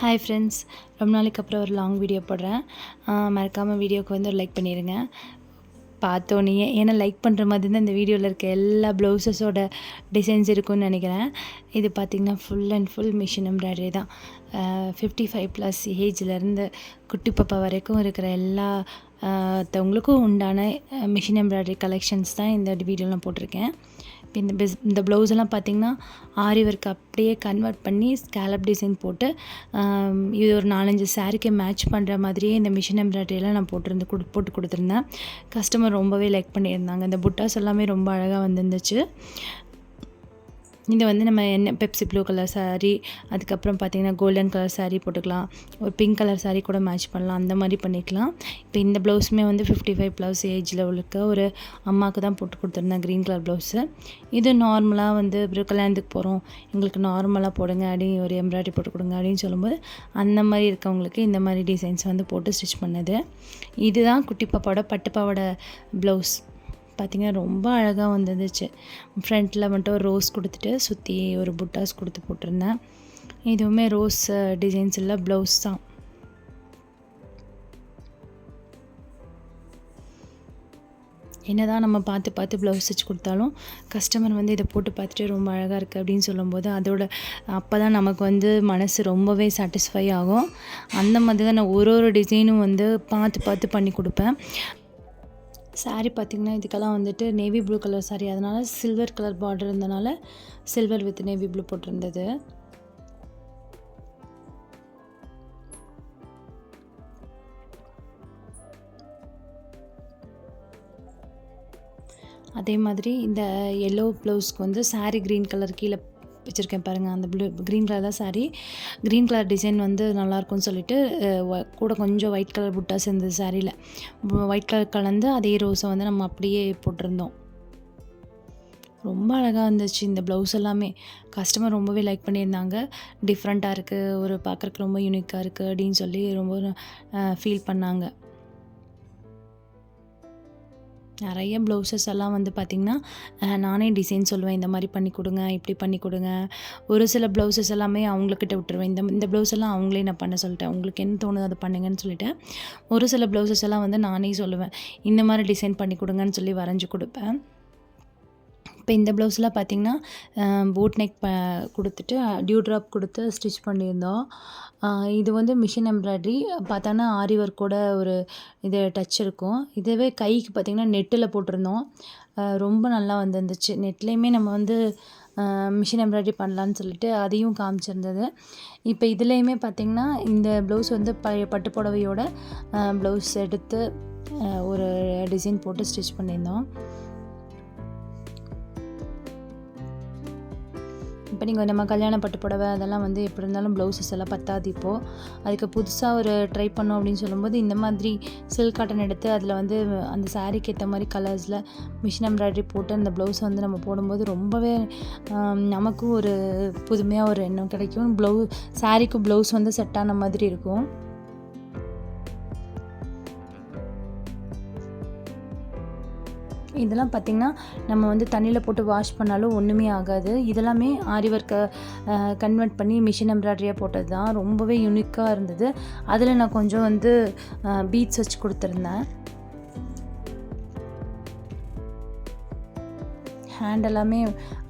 Hi friends ரொம்ப நாளைக்கு அப்புறம் ஒரு லாங் வீடியோ போடுறேன். மறக்காமல் வீடியோக்கு வந்து ஒரு லைக் பண்ணிடுங்க பார்த்தோன்னே ஏன்னா லைக் பண்ணுற மாதிரி தான் இந்த வீடியோவில் இருக்க எல்லா ப்ளவுசஸோட டிசைன்ஸ் இருக்கும்னு நினைக்கிறேன். இது பார்த்திங்கன்னா full and full machine embroidery தான். ஃபிஃப்டி ஃபைவ் ப்ளஸ் ஏஜ்லேருந்து குட்டி பாப்பா வரைக்கும் இருக்கிற எல்லா தவங்களுக்கும் உண்டான மிஷின் எம்ப்ராய்டரி கலெக்ஷன்ஸ் தான் இந்த வீடியோவில் போட்டிருக்கேன். இந்த பிஸ் இந்த ப்ளவுஸெல்லாம் பார்த்திங்கன்னா ஆரி ஒர்க் அப்படியே கன்வெர்ட் பண்ணி ஸ்கேலப் டிசைன் போட்டு இது ஒரு நாலஞ்சு சாரீக்கு மேட்ச் பண்ணுற மாதிரியே இந்த மிஷின் எம்ப்ராய்டரியெல்லாம் நான் போட்டிருந்து கொடு போட்டு கொடுத்துருந்தேன். கஸ்டமர் ரொம்பவே லைக் பண்ணியிருந்தாங்க. இந்த புட்டாஸ் எல்லாமே ரொம்ப அழகாக வந்துருந்துச்சு. இதை வந்து நம்ம என்ன பெப்சி ப்ளூ கலர் சாரீ அதுக்கப்புறம் பார்த்தீங்கன்னா கோல்டன் கலர் சாரீ போட்டுக்கலாம். ஒரு பிங்க் கலர் சாரீ கூட மேட்ச் பண்ணலாம். அந்த மாதிரி பண்ணிக்கலாம். இப்போ இந்த ப்ளவுஸுமே வந்து ஃபிஃப்டி ஃபைவ் ப்ளவுஸ் ஏஜில் உள்ள ஒரு அம்மாவுக்கு தான் போட்டு கொடுத்துருந்தேன் க்ரீன் கலர் ப்ளவுஸு இது நார்மலாக வந்து ஒரு கல்யாணத்துக்கு போகிறோம் எங்களுக்கு நார்மலாக போடுங்க அப்படின்னு ஒரு எம்ப்ராய்டரி போட்டு கொடுங்க அப்படின்னு சொல்லும்போது அந்த மாதிரி இருக்கவங்களுக்கு இந்த மாதிரி டிசைன்ஸ் வந்து போட்டு ஸ்டிச் பண்ணது. இதுதான் குட்டி பாப்பாவோட பட்டுப்பாவோட ப்ளவுஸ் பார்த்திங்கன்னா ரொம்ப அழகாக வந்துருந்துச்சு. ஃப்ரண்ட்டில் மட்டும் ஒரு ரோஸ் கொடுத்துட்டு சுற்றி ஒரு புட்டாஸ் கொடுத்து போட்டிருந்தேன். இதுவுமே ரோஸ் டிசைன்ஸ் இல்லை ப்ளவுஸ் தான். என்னதான் நம்ம பார்த்து பார்த்து ப்ளவுஸ் ஸ்டிச் கொடுத்தாலும் கஸ்டமர் வந்து இதை போட்டு பார்த்துட்டு ரொம்ப அழகாக இருக்குது அப்படின்னு சொல்லும்போது அதோட அப்போ தான் நமக்கு வந்து மனசு ரொம்பவே சாட்டிஸ்ஃபை ஆகும். அந்த மாதிரி தான் நான் ஒரு ஒரு டிசைனும் வந்து பார்த்து பார்த்து பண்ணி கொடுப்பேன். Saree பார்த்திங்கன்னா இதுக்கெல்லாம் வந்துட்டு நேவி ப்ளூ கலர் சாரீ அதனால் சில்வர் கலர் பார்டர் இருந்தனால சில்வர் வித் நேவி ப்ளூ போட்டிருந்தது. அதே மாதிரி இந்த எல்லோ ப்ளவுஸ்க்கு வந்து saree க்ரீன் கலர் கீழே வச்சுருக்கேன் பாருங்கள் அந்த ப்ளூ க்ரீன் கலர் தான் சாரீ க்ரீன் கலர் டிசைன் வந்து நல்லாயிருக்கும்னு சொல்லிட்டு வ- கூட கொஞ்சம் ஒயிட் கலர் புட்டாஸ் இருந்தது சாரியில் ஒயிட் கலர் கலந்து அதே ரோஸை வந்து நம்ம அப்படியே போட்டிருந்தோம். ரொம்ப அழகாக இருந்துச்சு இந்த ப்ளவுஸ் எல்லாமே. கஸ்டமர் ரொம்பவே லைக் பண்ணியிருந்தாங்க. டிஃப்ரெண்ட்டாக இருக்குது ஒரு பார்க்குறக்கு ரொம்ப யூனிக்காக இருக்குது அப்படின்னு சொல்லி ரொம்ப ஃபீல் பண்ணாங்க. நிறைய ப்ளவுசஸ் எல்லாம் வந்து பார்த்திங்கன்னா நானே டிசைன் சொல்லுவேன். இந்த மாதிரி பண்ணி கொடுங்க இப்படி பண்ணி கொடுங்க. ஒரு சில ப்ளவுசஸ் எல்லாமே அவங்கக்கிட்ட விட்டுருவேன். இந்த இந்த ப்ளவுஸ் எல்லாம் அவங்களே நான் பண்ண சொல்லிட்டேன். உங்களுக்கு என்ன தோணுதோ அதை பண்ணுங்கன்னு சொல்லிட்டேன். ஒரு சில ப்ளவுசஸ் எல்லாம் வந்து நானே சொல்லுவேன். இந்த மாதிரி டிசைன் பண்ணி கொடுங்கன்னு சொல்லி வரைஞ்சி கொடுப்பேன். இப்போ இந்த ப்ளவுஸ்லாம் பார்த்திங்கன்னா போட் நெக் ப கொடுத்துட்டு டியூ ட்ராப் கொடுத்து ஸ்டிச் பண்ணியிருந்தோம். இது வந்து மிஷின் எம்ப்ராய்டரி பார்த்தோன்னா ஆரி ஒர்க்கோட ஒரு இது டச் இருக்கும். இதுவே கைக்கு பார்த்திங்கன்னா நெட்டில் போட்டிருந்தோம். ரொம்ப நல்லா வந்துருந்துச்சு. நெட்லேயுமே நம்ம வந்து மிஷின் எம்ப்ராய்டரி பண்ணலான்னு சொல்லிட்டு அதையும் காமிச்சிருந்தது. இப்போ இதுலேயுமே பார்த்திங்கன்னா இந்த ப்ளவுஸ் வந்து பழைய பட்டு புடவையோட ப்ளவுஸ் எடுத்து ஒரு டிசைன் போட்டு ஸ்டிச் பண்ணியிருந்தோம். இப்போ நீங்கள் நம்ம கல்யாண பட்டு புடவை அதெல்லாம் வந்து எப்படி இருந்தாலும் ப்ளவுசஸ் எல்லாம் பத்தாது இப்போது அதுக்கு புதுசாக ஒரு ட்ரை பண்ணோம் அப்படின்னு சொல்லும்போது இந்த மாதிரி சில்க் காட்டன் எடுத்து அதில் வந்து அந்த சாரீக்கு ஏற்ற மாதிரி கலர்ஸில் மிஷின் எம்ப்ராய்டரி போட்டு அந்த ப்ளவுஸ் வந்து நம்ம போடும்போது ரொம்பவே நமக்கும் ஒரு புதுமையாக ஒரு எண்ணம் கிடைக்கும். ப்ளவு சாரீக்கு ப்ளவுஸ் வந்து செட் ஆன மாதிரி இருக்கும். இதெல்லாம் பார்த்திங்கன்னா நம்ம வந்து தண்ணியில் போட்டு வாஷ் பண்ணாலும் ஒன்றுமே ஆகாது. இதெல்லாமே ஆரி ஒர்க்கை கன்வெர்ட் பண்ணி மிஷின் எம்ப்ராய்டரியாக போட்டது தான் ரொம்பவே யூனிக்காக இருந்தது. அதில் நான் கொஞ்சம் வந்து பீட்ஸ் வச்சு கொடுத்துருந்தேன். ஹேண்ட் எல்லாமே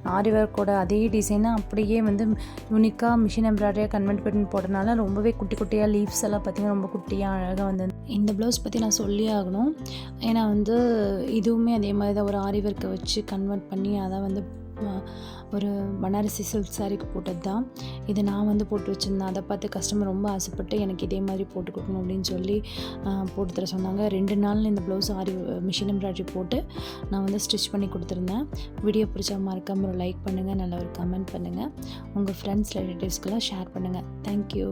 ஆரி ஒர்க்கோட அதே டிசைனை அப்படியே வந்து யூனிக்காக மிஷின் எம்ப்ராய்டரியாக கன்வெர்ட் பண்ணி போட்டனால ரொம்பவே குட்டி குட்டியாக லீவ்ஸ் எல்லாம் பார்த்திங்கன்னா ரொம்ப குட்டியாக அழகாக வந்து இந்த ப்ளவுஸ் பற்றி நான் சொல்லி ஆகணும். ஏன்னா வந்து இதுவுமே அதே மாதிரி தான் ஒரு ஆரி ஒர்க்கை வச்சு கன்வெர்ட் பண்ணி அதை வந்து ஒரு பனாரசி சில்க் சாரீக்கு போட்டது தான் இதை நான் வந்து போட்டு வச்சுருந்தேன். அதை பார்த்து கஸ்டமர் ரொம்ப ஆசைப்பட்டு எனக்கு இதே மாதிரி போட்டு கொடுக்கணும் அப்படின்னு சொல்லி போட்டு தர சொன்னாங்க. ரெண்டு நாள் இந்த ப்ளவுஸ் ஆரி மிஷின் எம்ப்ராய்டரி போட்டு நான் வந்து ஸ்டிச் பண்ணி கொடுத்துருந்தேன். வீடியோ பிடிச்சா மறக்காம ஒரு லைக் பண்ணுங்கள் நல்ல ஒரு கமெண்ட் பண்ணுங்கள் உங்கள் ஃப்ரெண்ட்ஸ் ரிலேட்டிவ்ஸ்க்கெல்லாம் ஷேர் பண்ணுங்கள் தேங்க்யூ